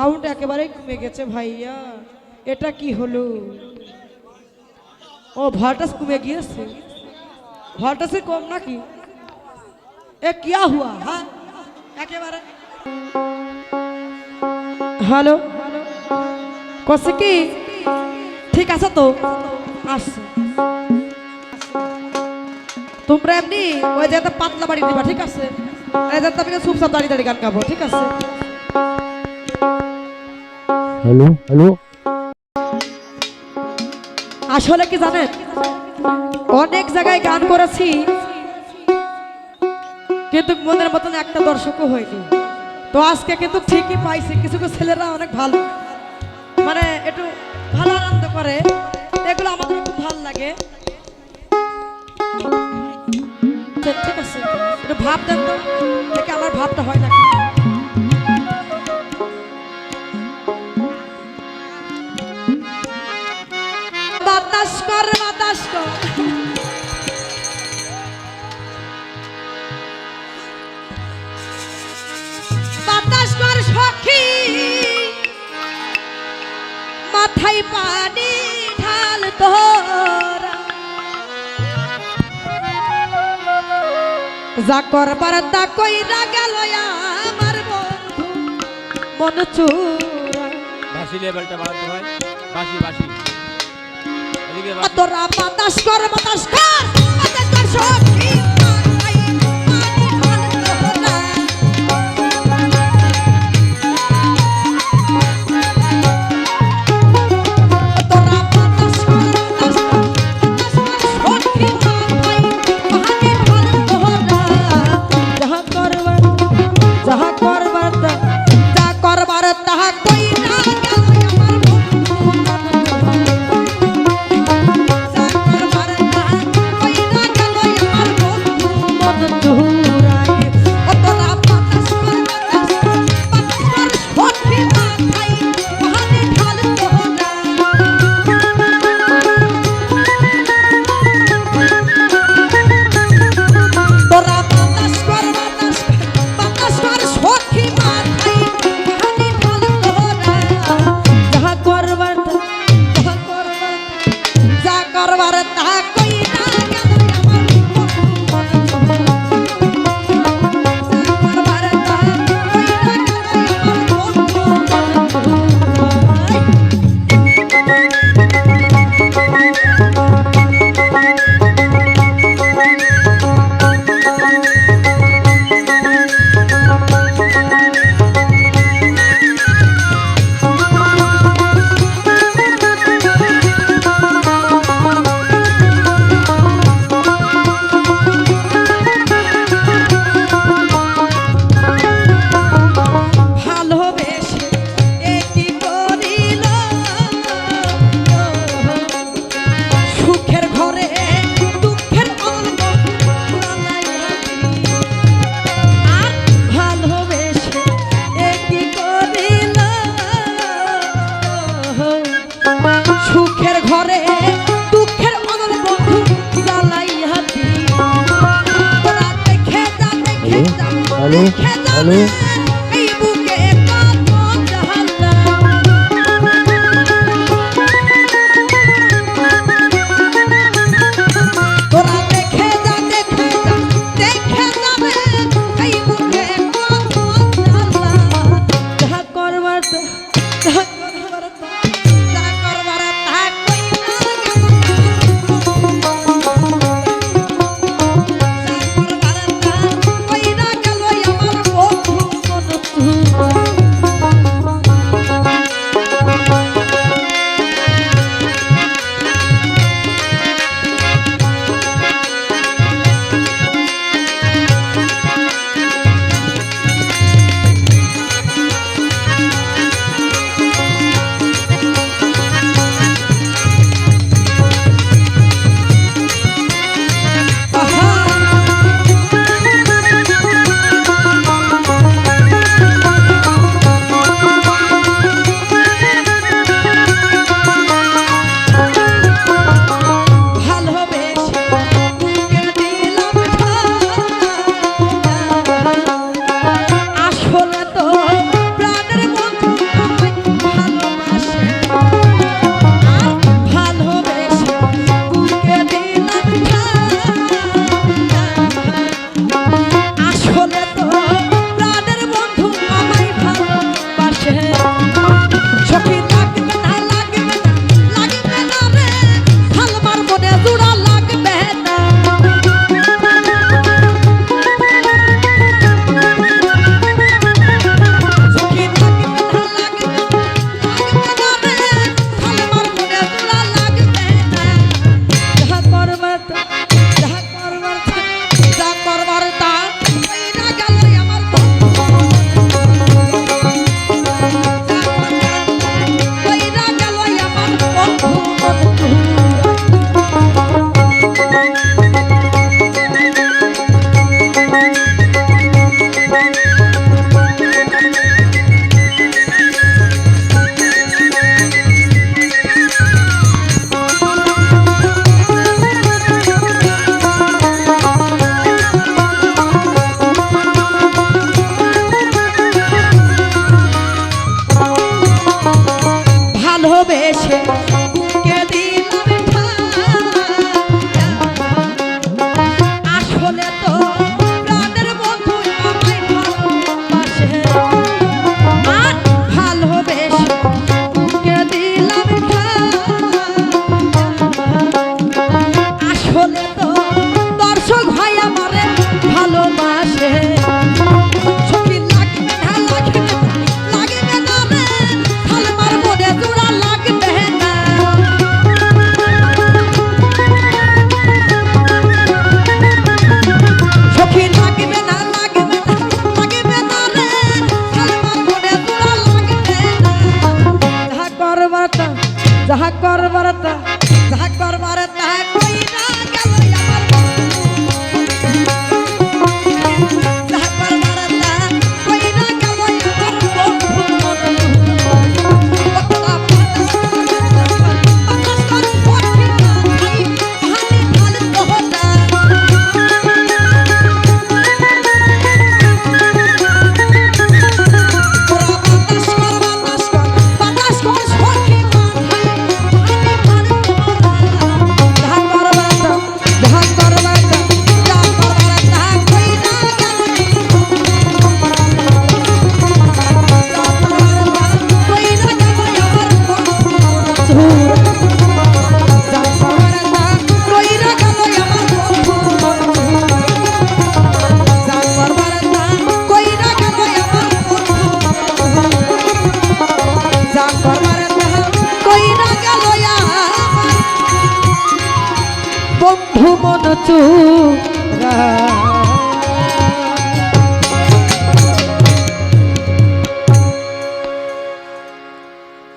Sound একেবারে কমে গেছে ভাইয়া। এটা কি হলো? ও ভল্টাস কমে গিয়েছে। ভল্টাসে কম নাকি? এ কিয়া হুয়া হ্যাঁ একেবারে। হ্যালো? কছে কি? ঠিক আছে তো? আসছে। তোমরা এমনি ওই জায়গাতে পাতলা বাড়ি দিবা ঠিক আছে? জায়গাতে আমি চুপচাপ দাঁড়িয়ে দাঁড়িয়ে গান গাবো, ঠিক আছে? Hello hello. আসলে কি জানেন? অনেক জায়গায় গান করেছি, কিন্তু মনের মতন একটা দর্শকও হয়নি। তো আজকে কিন্তু ঠিকই পাইছি, কিছু কিছু ছেলেরা অনেক ভালো। মানে একটু ভালো আনন্দ করে, এগুলো আমাদের খুব ভালো লাগে। ঠিক আছে, একটু ভাব দেন তো আমার ভাবটা হয় নাকি। কর বাতাস কর বাতাস কর যা করবার তা কইরা গেল আমার বন্ধু মন চুরা বাসি লেভেলটা বাড়াতে হয়। বাসি বাসি তোরা বাতাস কর বাতাস কর বাতাস কর সখী দেখে যা চোরা